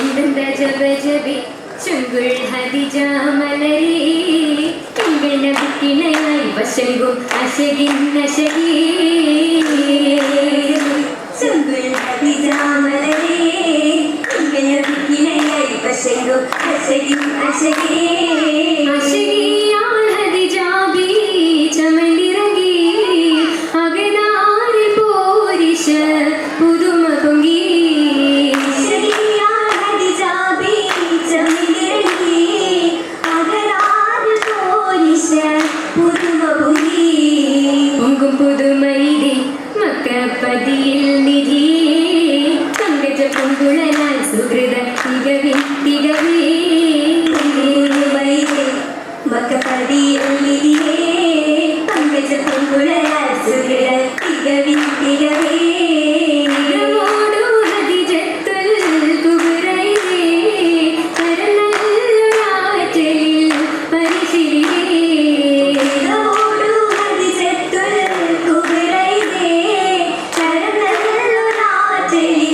ഇന്ദ ജപ ജപി ചുങ്കുൾ ഹരിജാമലരി തിങ്കൾ ബുക്കിണയായി വശങ്കും അശകിൻ അശകി. ചുങ്കുൾ ഹരിജാമലരി തിങ്കൾ ബുക്കിണയായി വശങ്കും അശകിൻ അശകി. புதுமைதி மக்கப்பதியில் நிதி Natalie.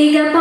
diga